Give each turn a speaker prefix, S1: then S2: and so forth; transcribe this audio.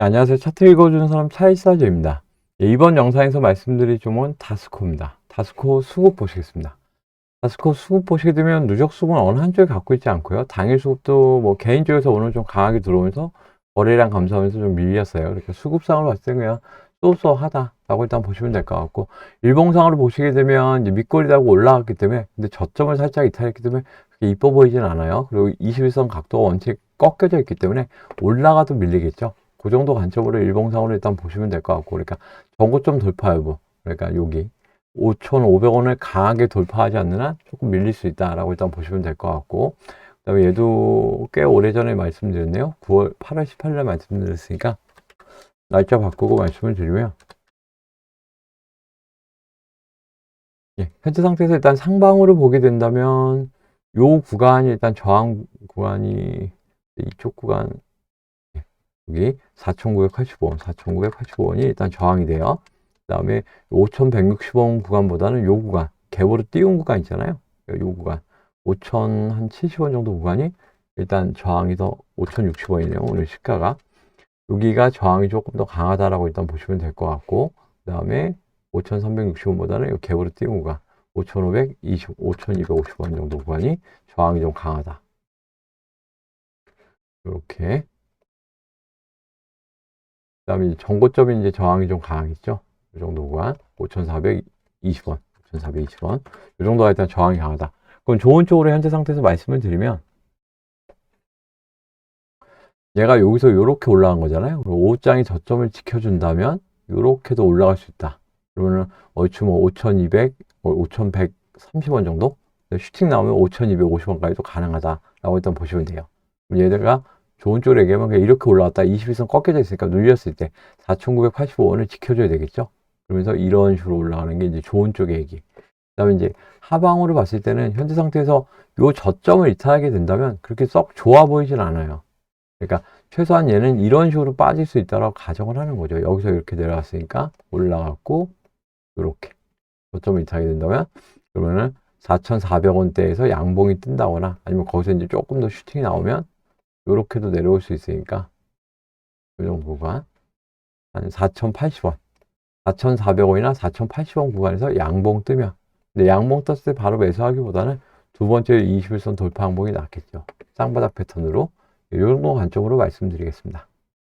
S1: 안녕하세요. 차트 읽어주는 사람 차이사조입니다. 예, 이번 영상에서 말씀드릴 종목은 다스코입니다. 다스코 수급 보시겠습니다. 다스코 수급 보시게 되면 누적 수급은 어느 한쪽에 갖고 있지 않고요. 당일 수급도 뭐 개인 쪽에서 오늘 좀 강하게 들어오면서 거래량 감소하면서 좀 밀렸어요. 이렇게 수급상으로 봤을 때 그냥 쏘쏘하다라고 일단 보시면 될 것 같고 일봉상으로 보시게 되면 이제 밑거리다고 올라갔기 때문에 근데 저점을 살짝 이탈했기 때문에 그렇게 이뻐 보이진 않아요. 그리고 21선 각도가 원체 꺾여져 있기 때문에 올라가도 밀리겠죠. 그 정도 관점으로 일봉상으로 일단 보시면 될 것 같고 그러니까 전고점 돌파 여부 그러니까 여기 5,500원을 강하게 돌파하지 않는 한 조금 밀릴 수 있다라고 일단 보시면 될 것 같고 그다음에 얘도 꽤 오래전에 말씀드렸네요. 9월 8월 18일에 말씀드렸으니까 날짜 바꾸고 말씀을 드리면 예, 현재 상태에서 일단 상방으로 보게 된다면 요 구간이 일단 저항 구간이 이쪽 구간 여기 4,985원, 4,985원이 일단 저항이 돼요. 그 다음에 5,160원 구간보다는 요 구간, 갭으로 띄운 구간 있잖아요. 요 구간, 5,070원 정도 구간이 일단 저항이 더 5,060원이네요. 오늘 시가가. 여기가 저항이 조금 더 강하다라고 일단 보시면 될 것 같고, 그 다음에 5,360원보다는 요 갭으로 띄운 구간, 5,520, 5,250원 정도 구간이 저항이 좀 강하다. 이렇게. 그다음에 정고점이 이제 저항이 좀 강하겠죠. 이 정도 구간 5,420원, 5,420원. 이 정도가 일단 저항이 강하다. 그럼 좋은 쪽으로 현재 상태에서 말씀을 드리면 얘가 여기서 이렇게 올라간 거잖아요. 그리고 5장이 저점을 지켜준다면 이렇게도 올라갈 수 있다. 그러면은 얼추 뭐 5,200, 5,130원 정도 슈팅 나오면 5,250원까지도 가능하다라고 일단 보시면 돼요. 그럼 얘들가 좋은 쪽으로 얘기하면 이렇게 올라왔다 21선 꺾여져 있으니까 눌렸을 때 4,985원을 지켜줘야 되겠죠. 그러면서 이런 식으로 올라가는 게 이제 좋은 쪽의 얘기. 그다음에 이제 하방으로 봤을 때는 현재 상태에서 요 저점을 이탈하게 된다면 그렇게 썩 좋아 보이진 않아요. 그러니까 최소한 얘는 이런 식으로 빠질 수 있다라고 가정을 하는 거죠. 여기서 이렇게 내려갔으니까 올라갔고 이렇게 저점을 이탈하게 된다면 그러면은 4,400원대에서 양봉이 뜬다거나 아니면 거기서 이제 조금 더 슈팅이 나오면 이렇게도 내려올 수 있으니까 이 정도 구간 한 4,080원 4,400원이나 4,080원 구간에서 양봉 뜨면 근데 양봉 떴을 때 바로 매수하기보다는 두 번째 21선 돌파 항봉이 낫겠죠. 쌍바닥 패턴으로 이 정도 관점으로 말씀드리겠습니다